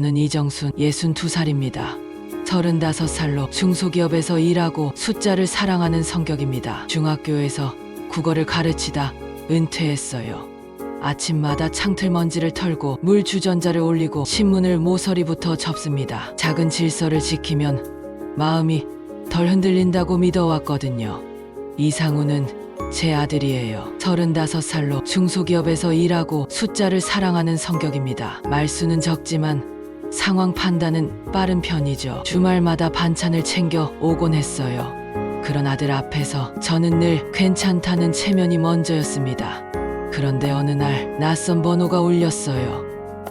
저는 이정순 62살입니다. 35살로 중소기업에서 일하고 숫자를 사랑하는 성격입니다. 중학교에서 국어를 가르치다 은퇴했어요. 아침마다 창틀 먼지를 털고 물 주전자를 올리고 신문을 모서리부터 접습니다. 작은 질서를 지키면 마음이 덜 흔들린다고 믿어왔거든요. 이상우는 제 아들이에요. 35살로 중소기업에서 일하고 숫자를 사랑하는 성격입니다. 말수는 적지만 상황 판단은 빠른 편이죠. 주말마다 반찬을 챙겨 오곤 했어요. 그런 아들 앞에서 저는 늘 괜찮다는 체면이 먼저였습니다. 그런데 어느 날 낯선 번호가 울렸어요.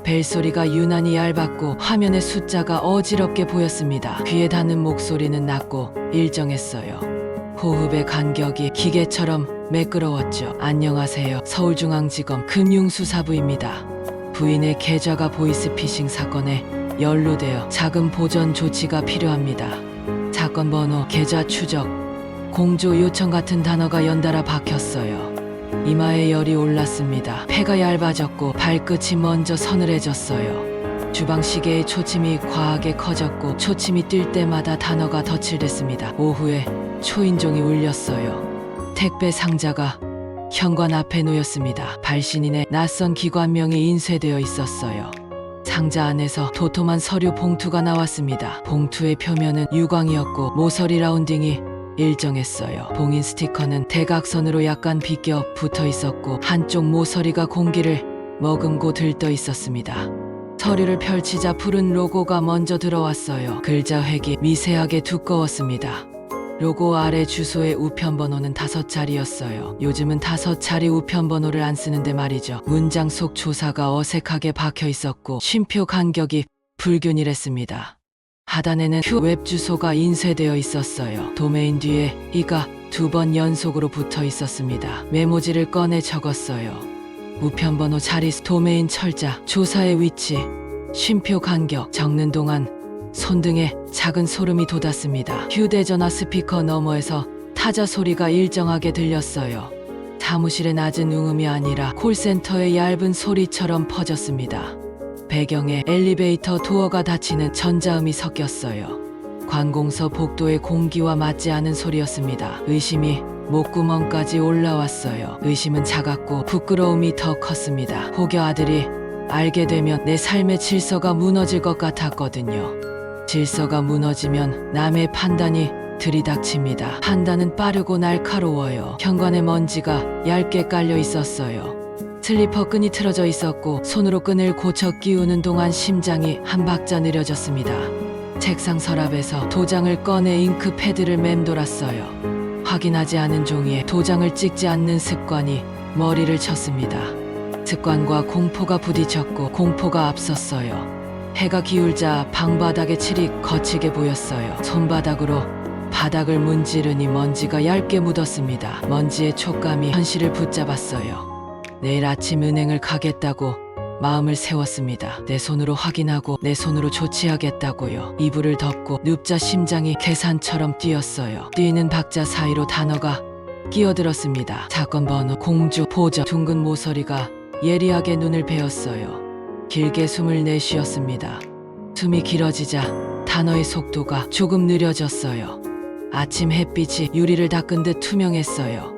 벨소리가 유난히 얇았고 화면의 숫자가 어지럽게 보였습니다. 귀에 닿는 목소리는 낮고 일정했어요. 호흡의 간격이 기계처럼 매끄러웠죠. 안녕하세요. 서울중앙지검 금융수사부입니다. 부인의 계좌가 보이스피싱 사건에 연루되어 자금 보전 조치가 필요합니다. 사건 번호, 계좌 추적, 공조 요청 같은 단어가 연달아 박혔어요. 이마에 열이 올랐습니다. 폐가 얇아졌고 발끝이 먼저 서늘해졌어요. 주방 시계의 초침이 과하게 커졌고 초침이 뛸 때마다 단어가 덧칠됐습니다. 오후에 초인종이 울렸어요. 택배 상자가 현관 앞에 놓였습니다. 발신인의 낯선 기관명이 인쇄되어 있었어요. 상자 안에서 도톰한 서류 봉투가 나왔습니다. 봉투의 표면은 유광이었고 모서리 라운딩이 일정했어요. 봉인 스티커는 대각선으로 약간 비껴 붙어 있었고 한쪽 모서리가 공기를 머금고 들떠 있었습니다. 서류를 펼치자 푸른 로고가 먼저 들어왔어요. 글자 획이 미세하게 두꺼웠습니다. 로고 아래 주소의 우편 번호는 다섯 자리였어요. 요즘은 다섯 자리 우편 번호를 안 쓰는데 말이죠. 문장 속 조사가 어색하게 박혀 있었고 쉼표 간격이 불균일했습니다. 하단에는 큐웹 주소가 인쇄되어 있었어요. 도메인 뒤에 이가 두 번 연속으로 붙어 있었습니다. 메모지를 꺼내 적었어요. 우편 번호 자리 도메인 철자 조사의 위치 쉼표 간격 적는 동안 손등에 작은 소름이 돋았습니다. 휴대전화 스피커 너머에서 타자 소리가 일정하게 들렸어요. 사무실의 낮은 음음이 아니라 콜센터의 얇은 소리처럼 퍼졌습니다. 배경에 엘리베이터 도어가 닫히는 전자음이 섞였어요. 관공서 복도의 공기와 맞지 않은 소리였습니다. 의심이 목구멍까지 올라왔어요. 의심은 작았고 부끄러움이 더 컸습니다. 혹여 아들이 알게 되면 내 삶의 질서가 무너질 것 같았거든요. 질서가 무너지면 남의 판단이 들이닥칩니다. 판단은 빠르고 날카로워요. 현관에 먼지가 얇게 깔려 있었어요. 슬리퍼 끈이 틀어져 있었고 손으로 끈을 고쳐 끼우는 동안 심장이 한 박자 느려졌습니다. 책상 서랍에서 도장을 꺼내 잉크 패드를 맴돌았어요. 확인하지 않은 종이에 도장을 찍지 않는 습관이 머리를 쳤습니다. 습관과 공포가 부딪혔고 공포가 앞섰어요. 해가 기울자 방바닥의 칠이 거치게 보였어요. 손바닥으로 바닥을 문지르니 먼지가 얇게 묻었습니다. 먼지의 촉감이 현실을 붙잡았어요. 내일 아침 은행을 가겠다고 마음을 세웠습니다. 내 손으로 확인하고 내 손으로 조치하겠다고요. 이불을 덮고 눕자 심장이 계산처럼 뛰었어요. 뛰는 박자 사이로 단어가 끼어들었습니다. 사건 번호, 공주, 보저, 둥근 모서리가 예리하게 눈을 베었어요. 길게 숨을 내쉬었습니다. 숨이 길어지자 단어의 속도가 조금 느려졌어요. 아침 햇빛이 유리를 닦은 듯 투명했어요.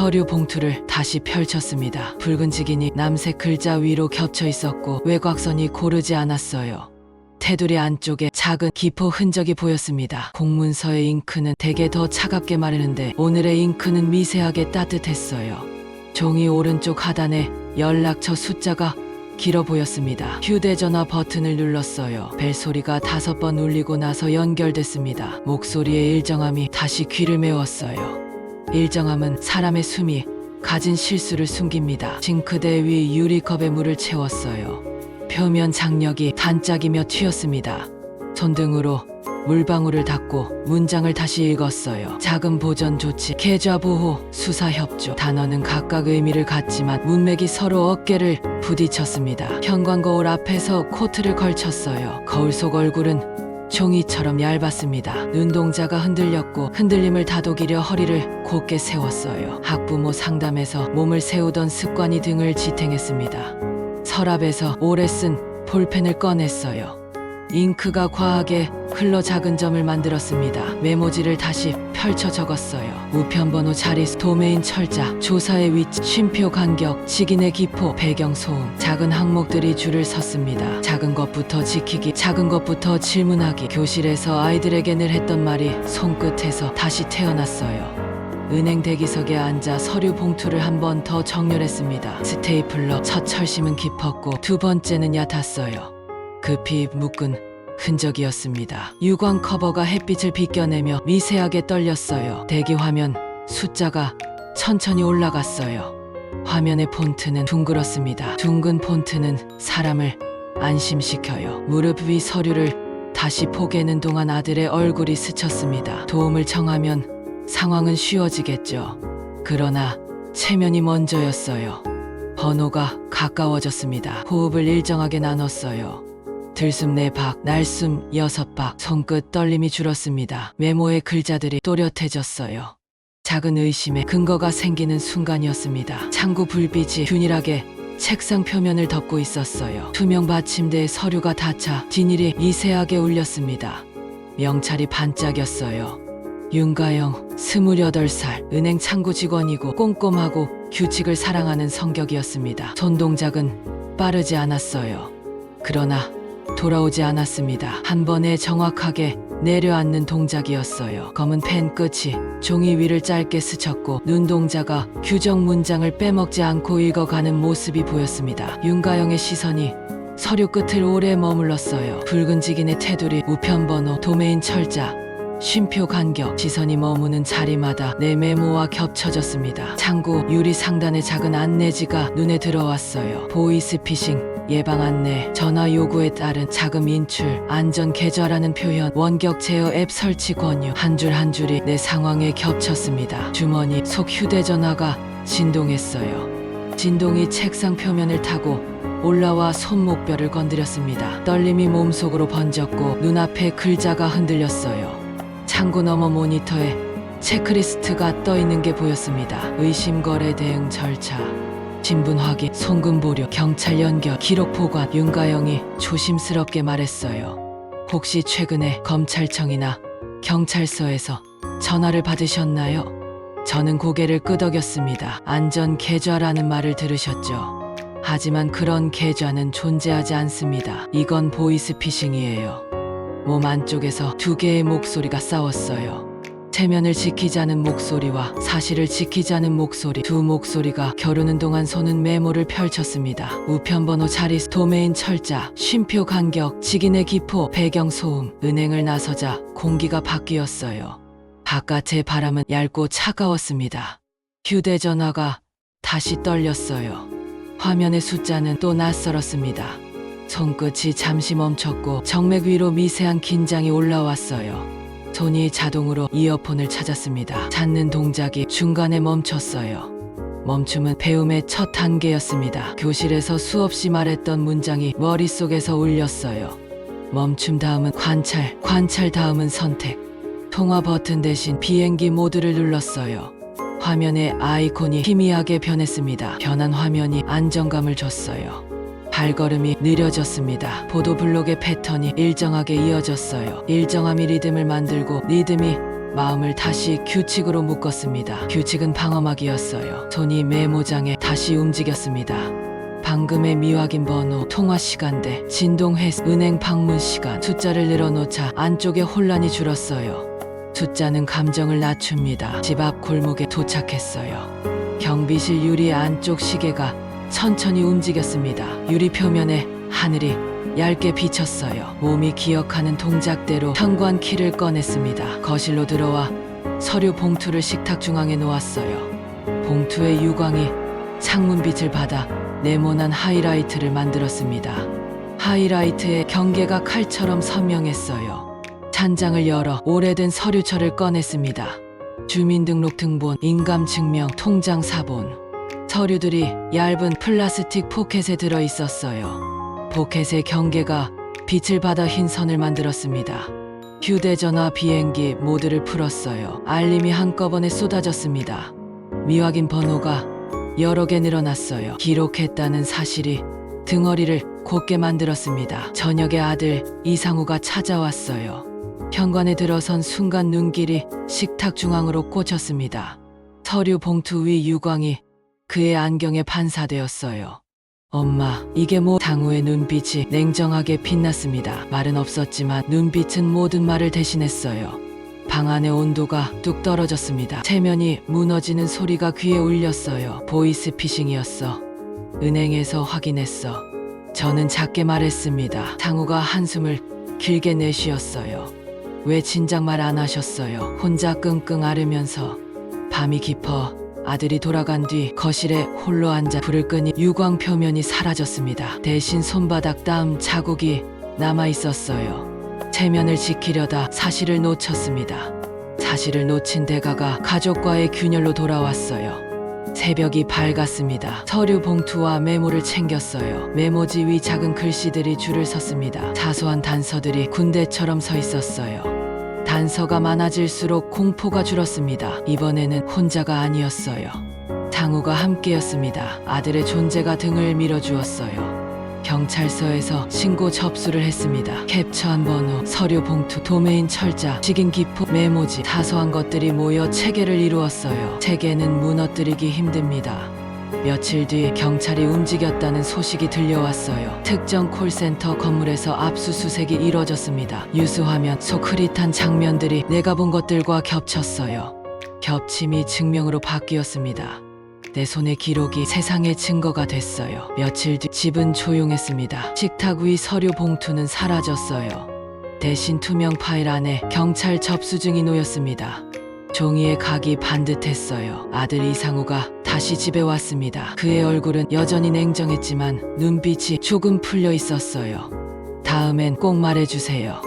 서류 봉투를 다시 펼쳤습니다. 붉은 직인이 남색 글자 위로 겹쳐 있었고 외곽선이 고르지 않았어요. 테두리 안쪽에 작은 기포 흔적이 보였습니다. 공문서의 잉크는 대개 더 차갑게 마르는데 오늘의 잉크는 미세하게 따뜻했어요. 종이 오른쪽 하단에 연락처 숫자가 길어 보였습니다. 휴대전화 버튼을 눌렀어요. 벨소리가 다섯 번 울리고 나서 연결됐습니다. 목소리의 일정함이 다시 귀를 메웠어요. 일정함은 사람의 숨이 가진 실수를 숨깁니다. 징크대 위 유리컵에 물을 채웠어요. 표면 장력이 단짝이며 튀었습니다. 손등으로 물방울을 닦고 문장을 다시 읽었어요. 작은 보전 조치, 계좌 보호, 수사 협조. 단어는 각각 의미를 갖지만 문맥이 서로 어깨를 부딪혔습니다. 현관 거울 앞에서 코트를 걸쳤어요. 거울 속 얼굴은 종이처럼 얇았습니다. 눈동자가 흔들렸고 흔들림을 다독이려 허리를 곧게 세웠어요. 학부모 상담에서 몸을 세우던 습관이 등을 지탱했습니다. 서랍에서 오래 쓴 볼펜을 꺼냈어요. 잉크가 과하게 흘러 작은 점을 만들었습니다. 메모지를 다시 펼쳐 적었어요. 우편번호 자릿수, 도메인 철자, 조사의 위치, 쉼표 간격, 직인의 기포, 배경 소음. 작은 항목들이 줄을 섰습니다. 작은 것부터 지키기, 작은 것부터 질문하기. 교실에서 아이들에게 늘 했던 말이 손끝에서 다시 태어났어요. 은행 대기석에 앉아 서류 봉투를 한 번 더 정렬했습니다. 스테이플러 첫 철심은 깊었고 두 번째는 얕았어요. 급히 묶은 흔적이었습니다. 유광 커버가 햇빛을 비껴내며 미세하게 떨렸어요. 대기 화면 숫자가 천천히 올라갔어요. 화면의 폰트는 둥글었습니다. 둥근 폰트는 사람을 안심시켜요. 무릎 위 서류를 다시 포개는 동안 아들의 얼굴이 스쳤습니다. 도움을 청하면 상황은 쉬워지겠죠. 그러나 체면이 먼저였어요. 번호가 가까워졌습니다. 호흡을 일정하게 나눴어요. 들숨 네 박, 날숨 여섯 박, 손끝 떨림이 줄었습니다. 메모의 글자들이 또렷해졌어요. 작은 의심에 근거가 생기는 순간이었습니다. 창구 불빛이 균일하게 책상 표면을 덮고 있었어요. 투명 받침대에 서류가 닫혀 디닐이 미세하게 울렸습니다. 명찰이 반짝였어요. 윤가영, 28살, 은행 창구 직원이고 꼼꼼하고 규칙을 사랑하는 성격이었습니다. 손동작은 빠르지 않았어요. 그러나 돌아오지 않았습니다. 한 번에 정확하게 내려앉는 동작이었어요. 검은 펜 끝이 종이 위를 짧게 스쳤고 눈동자가 규정 문장을 빼먹지 않고 읽어가는 모습이 보였습니다. 윤가영의 시선이 서류 끝을 오래 머물렀어요. 붉은 직인의 테두리, 우편번호, 도메인 철자, 쉼표 간격, 시선이 머무는 자리마다 내 메모와 겹쳐졌습니다. 창구 유리 상단의 작은 안내지가 눈에 들어왔어요. 보이스피싱, 예방 안내, 전화 요구에 따른 자금 인출, 안전 계좌라는 표현, 원격 제어 앱 설치 권유, 한 줄 한 줄이 내 상황에 겹쳤습니다. 주머니 속 휴대전화가 진동했어요. 진동이 책상 표면을 타고 올라와 손목뼈를 건드렸습니다. 떨림이 몸속으로 번졌고 눈앞에 글자가 흔들렸어요. 창구 너머 모니터에 체크리스트가 떠 있는 게 보였습니다. 의심 거래 대응 절차, 신분 확인, 송금 보류, 경찰 연결, 기록 보관. 윤가영이 조심스럽게 말했어요. 혹시 최근에 검찰청이나 경찰서에서 전화를 받으셨나요? 저는 고개를 끄덕였습니다. 안전 계좌라는 말을 들으셨죠? 하지만 그런 계좌는 존재하지 않습니다. 이건 보이스피싱이에요. 몸 안쪽에서 두 개의 목소리가 싸웠어요. 체면을 지키자는 목소리와 사실을 지키자는 목소리 두 목소리가 겨루는 동안 손은 메모를 펼쳤습니다. 우편번호 자리 도메인 철자 쉼표 간격 직인의 기포 배경 소음 은행을 나서자 공기가 바뀌었어요. 바깥의 바람은 얇고 차가웠습니다. 휴대전화가 다시 떨렸어요. 화면의 숫자는 또 낯설었습니다. 손끝이 잠시 멈췄고 정맥 위로 미세한 긴장이 올라왔어요. 손이 자동으로 이어폰을 찾았습니다. 찾는 동작이 중간에 멈췄어요. 멈춤은 배움의 첫 단계였습니다. 교실에서 수없이 말했던 문장이 머릿속에서 울렸어요. 멈춤 다음은 관찰, 관찰 다음은 선택. 통화 버튼 대신 비행기 모드를 눌렀어요. 화면의 아이콘이 희미하게 변했습니다. 변한 화면이 안정감을 줬어요. 발걸음이 느려졌습니다. 보도 블록의 패턴이 일정하게 이어졌어요. 일정함이 리듬을 만들고 리듬이 마음을 다시 규칙으로 묶었습니다. 규칙은 방어막이었어요. 손이 메모장에 다시 움직였습니다. 방금의 미확인 번호, 통화 시간대, 진동 횟수, 은행 방문 시간, 숫자를 늘어놓자 안쪽에 혼란이 줄었어요. 숫자는 감정을 낮춥니다. 집 앞 골목에 도착했어요. 경비실 유리 안쪽 시계가 천천히 움직였습니다. 유리 표면에 하늘이 얇게 비쳤어요. 몸이 기억하는 동작대로 현관 키를 꺼냈습니다. 거실로 들어와 서류 봉투를 식탁 중앙에 놓았어요. 봉투의 유광이 창문 빛을 받아 네모난 하이라이트를 만들었습니다. 하이라이트의 경계가 칼처럼 선명했어요. 찬장을 열어 오래된 서류철을 꺼냈습니다. 주민등록 등본, 인감증명, 통장 사본. 서류들이 얇은 플라스틱 포켓에 들어 있었어요. 포켓의 경계가 빛을 받아 흰 선을 만들었습니다. 휴대전화, 비행기 모두를 풀었어요. 알림이 한꺼번에 쏟아졌습니다. 미확인 번호가 여러 개 늘어났어요. 기록했다는 사실이 등어리를 곧게 만들었습니다. 저녁에 아들 이상우가 찾아왔어요. 현관에 들어선 순간 눈길이 식탁 중앙으로 꽂혔습니다. 서류 봉투 위 유광이 그의 안경에 반사되었어요. 엄마, 이게 뭐 당우의 눈빛이 냉정하게 빛났습니다. 말은 없었지만 눈빛은 모든 말을 대신했어요. 방 안의 온도가 뚝 떨어졌습니다. 체면이 무너지는 소리가 귀에 울렸어요. 보이스피싱이었어. 은행에서 확인했어. 저는 작게 말했습니다. 상우가 한숨을 길게 내쉬었어요. 왜 진작 말 안 하셨어요? 혼자 끙끙 앓으면서 밤이 깊어 아들이 돌아간 뒤 거실에 홀로 앉아 불을 끄니 유광 표면이 사라졌습니다. 대신 손바닥 땀 자국이 남아 있었어요. 체면을 지키려다 사실을 놓쳤습니다. 사실을 놓친 대가가 가족과의 균열로 돌아왔어요. 새벽이 밝았습니다. 서류 봉투와 메모를 챙겼어요. 메모지 위 작은 글씨들이 줄을 섰습니다. 사소한 단서들이 군대처럼 서 있었어요. 단서가 많아질수록 공포가 줄었습니다. 이번에는 혼자가 아니었어요. 장우가 함께였습니다. 아들의 존재가 등을 밀어주었어요. 경찰서에서 신고 접수를 했습니다. 캡처한 번호, 서류 봉투, 도메인 철자, 식인 기포, 메모지, 사소한 것들이 모여 체계를 이루었어요. 체계는 무너뜨리기 힘듭니다. 며칠 뒤 경찰이 움직였다는 소식이 들려왔어요. 특정 콜센터 건물에서 압수수색이 이뤄졌습니다. 뉴스 화면 속 흐릿한 장면들이 내가 본 것들과 겹쳤어요. 겹침이 증명으로 바뀌었습니다. 내 손의 기록이 세상의 증거가 됐어요. 며칠 뒤 집은 조용했습니다. 식탁 위 서류 봉투는 사라졌어요. 대신 투명 파일 안에 경찰 접수증이 놓였습니다. 종이에 각이 반듯했어요. 아들 이상우가 다시 집에 왔습니다. 그의 얼굴은 여전히 냉정했지만 눈빛이 조금 풀려 있었어요. 다음엔 꼭 말해주세요.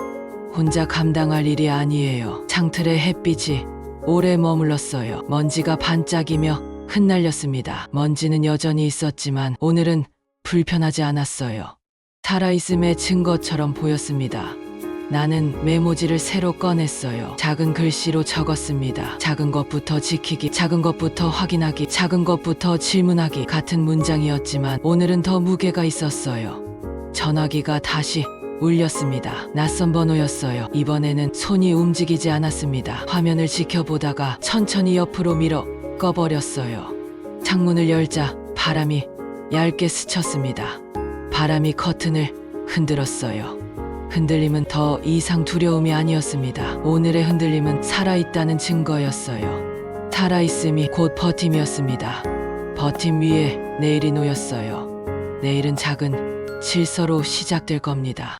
혼자 감당할 일이 아니에요. 창틀에 햇빛이 오래 머물렀어요. 먼지가 반짝이며 흩날렸습니다. 먼지는 여전히 있었지만 오늘은 불편하지 않았어요. 살아있음의 증거처럼 보였습니다. 나는 메모지를 새로 꺼냈어요. 작은 글씨로 적었습니다. 작은 것부터 지키기, 작은 것부터 확인하기, 작은 것부터 질문하기 같은 문장이었지만 오늘은 더 무게가 있었어요. 전화기가 다시 울렸습니다. 낯선 번호였어요. 이번에는 손이 움직이지 않았습니다. 화면을 지켜보다가 천천히 옆으로 밀어 꺼버렸어요. 창문을 열자 바람이 얇게 스쳤습니다. 바람이 커튼을 흔들었어요. 흔들림은 더 이상 두려움이 아니었습니다. 오늘의 흔들림은 살아있다는 증거였어요. 살아있음이 곧 버팀이었습니다. 버팀 위에 내일이 놓였어요. 내일은 작은 질서로 시작될 겁니다.